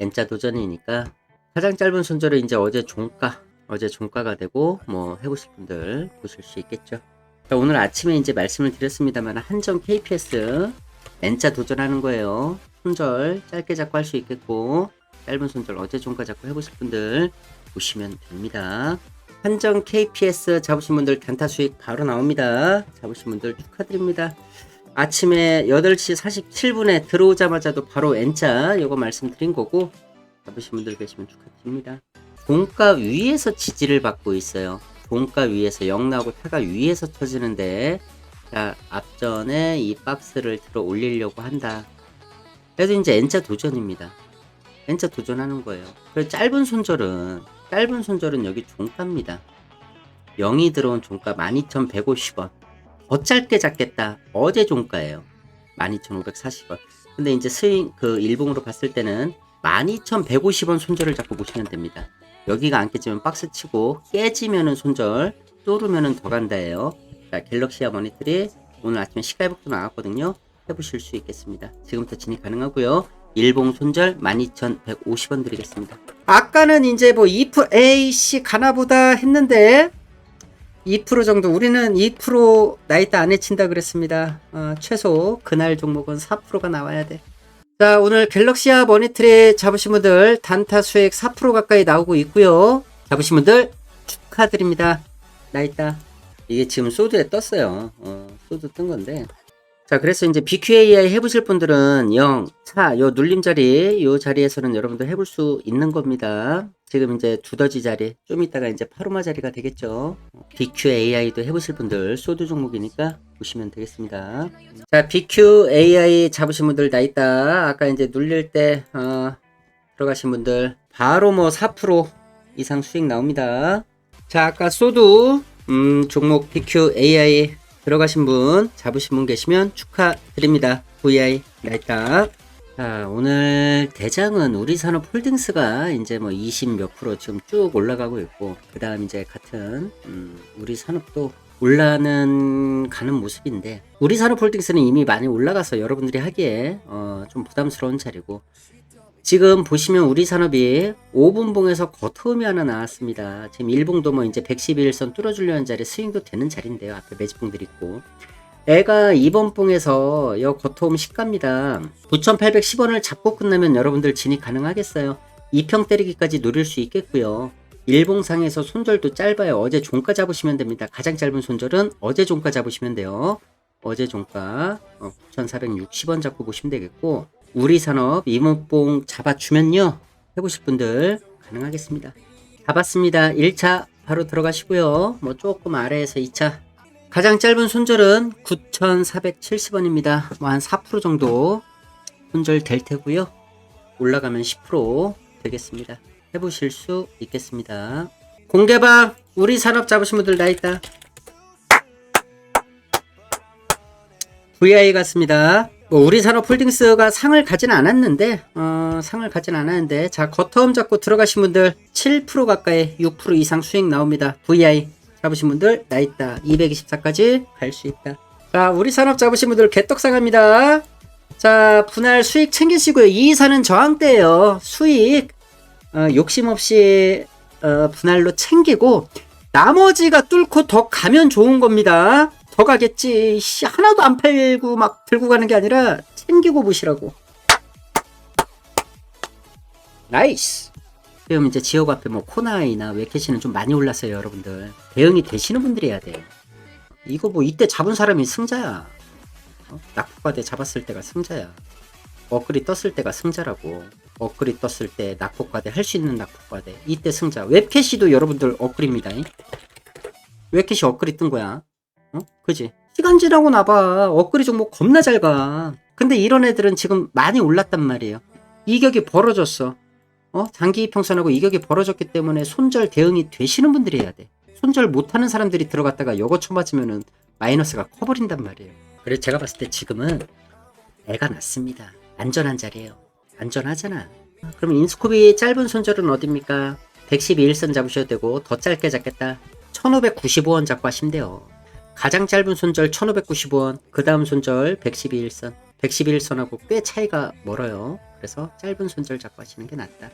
N자 도전이니까 가장 짧은 손절은 이제 어제 종가 어제 종가가 되고 뭐 해보실 분들 보실 수 있겠죠. 자, 오늘 아침에 이제 말씀을 드렸습니다만 한정 KPS N자 도전하는 거예요. 손절 짧게 잡고 할 수 있겠고 짧은 손절 어제 종가 잡고 해보실 분들 보시면 됩니다. 한정 KPS 잡으신 분들 단타 수익 바로 나옵니다. 잡으신 분들 축하드립니다. 아침에 8시 47분에 들어오자마자도 바로 N자 요거 말씀드린 거고 잡으신 분들 계시면 축하드립니다. 종가 위에서 지지를 받고 있어요. 종가 위에서 영 나오고 타가 위에서 터지는데 자 앞전에 이 박스를 들어 올리려고 한다. 그래서 이제 N자 도전입니다. N자 도전하는 거예요. 그래서 짧은 손절은 짧은 손절은 여기 종가입니다. 0이 들어온 종가 12,150원. 더 짧게 잡겠다. 어제 종가예요. 12,540원. 근데 이제 스윙 그 일봉으로 봤을 때는 12,150원 손절을 잡고 보시면 됩니다. 여기가 안 깨지면 박스 치고 깨지면은 손절, 뚫으면은 더 간다예요. 자, 갤럭시아 모니터리 오늘 아침에 시가회복도 나왔거든요. 해보실 수 있겠습니다. 지금부터 진입 가능하고요. 일봉 손절 12,150원 드리겠습니다. 아까는 이제 뭐2% 에이씨 가나보다 했는데 2% 정도 우리는 2% 나이트 안에 친다 그랬습니다. 어, 최소 그날 종목은 4%가 나와야 돼. 자 오늘 갤럭시아 머니트리 잡으신 분들 단타 수익 4% 가까이 나오고 있고요. 잡으신 분들 축하드립니다. 나있다. 이게 지금 소드에 떴어요. 어, 소드 뜬 건데. 자, 그래서 이제 BQAI 해보실 분들은 0, 4, 요 눌림 자리, 요 자리에서는 여러분들 해볼 수 있는 겁니다. 지금 이제 두더지 자리, 좀 이따가 이제 파로마 자리가 되겠죠. BQAI도 해보실 분들, 소드 종목이니까 보시면 되겠습니다. 자, BQAI 잡으신 분들 다 있다. 아까 이제 눌릴 때, 어, 들어가신 분들, 바로 뭐 4% 이상 수익 나옵니다. 자, 아까 소드, 음, 종목 BQAI 들어가신 분, 잡으신 분 계시면 축하드립니다. VI 나 있다. 자, 오늘 대장은 우리 산업 홀딩스가 이제 뭐 20 몇 프로 지금 쭉 올라가고 있고, 그 다음 이제 같은, 음, 우리 산업도 올라는 가는 모습인데, 우리 산업 홀딩스는 이미 많이 올라가서 여러분들이 하기에, 어, 좀 부담스러운 자리고, 지금 보시면 우리 산업이 5분봉에서 거터음이 하나 나왔습니다. 지금 1봉도 뭐 이제 111선 뚫어주려는 자리 스윙도 되는 자리인데요. 앞에 매집봉들이 있고. 애가 2번 봉에서 여 거터움 시가입니다. 9,810원을 잡고 끝나면 여러분들 진입 가능하겠어요. 2평 때리기까지 노릴 수 있겠고요. 일봉상에서 손절도 짧아요. 어제 종가 잡으시면 됩니다. 가장 짧은 손절은 어제 종가 잡으시면 돼요. 어제 종가 9,460원 잡고 보시면 되겠고 우리 산업 이목봉 잡아주면요. 해보실 분들 가능하겠습니다. 잡았습니다. 1차 바로 들어가시고요. 뭐 조금 아래에서 2차. 가장 짧은 손절은 9,470원입니다. 뭐 한 4% 정도 손절 될 테고요. 올라가면 10% 되겠습니다. 해보실 수 있겠습니다. 공개방 우리 산업 잡으신 분들 나 있다. VI 같습니다. 뭐 우리 산업 홀딩스가 상을 가진 않았는데 어, 상을 가진 않았는데 자 겉텀 잡고 들어가신 분들 7% 가까이 6% 이상 수익 나옵니다. VI 잡으신 분들 나 있다. 224까지 갈 수 있다. 자 우리 산업 잡으신 분들 개떡상합니다. 자 분할 수익 챙기시고요. 이 사는 저항대예요. 수익 어, 욕심 없이 어, 분할로 챙기고 나머지가 뚫고 더 가면 좋은 겁니다. 더 가겠지. 씨, 하나도 안 팔고 막 들고 가는 게 아니라 챙기고 보시라고. 나이스. 지금 이제 지역 앞에 뭐 코나이나 웨캐시는 좀 많이 올랐어요, 여러분들. 대응이 되시는 분들이 해야 돼. 이거 뭐 이때 잡은 사람이 승자야. 어? 낙폭과대 잡았을 때가 승자야. 업글이 떴을 때가 승자라고. 업글이 떴을 때 낙폭과대 할 수 있는 낙폭과대. 이때 승자. 웹캐시도 여러분들 업글입니다. 웹캐시 업글이 뜬 거야. 어? 그지? 시간 지나고 나봐. 업그리 종목 겁나 잘 가. 근데 이런 애들은 지금 많이 올랐단 말이에요. 이격이 벌어졌어. 어? 장기 이평선하고 이격이 벌어졌기 때문에 손절 대응이 되시는 분들이 해야 돼. 손절 못하는 사람들이 들어갔다가 요거 쳐맞으면은 마이너스가 커버린단 말이에요. 그래서 제가 봤을 때 지금은 애가 낫습니다. 안전한 자리예요. 안전하잖아. 그럼 인스코비 짧은 손절은 어딥니까? 112일선 잡으셔도 되고 더 짧게 잡겠다. 1595원 잡고 하시면 돼요. 가장 짧은 손절 1595원, 그 다음 손절 112일선, 111선하고 꽤 차이가 멀어요. 그래서 짧은 손절 잡고 하시는 게 낫다.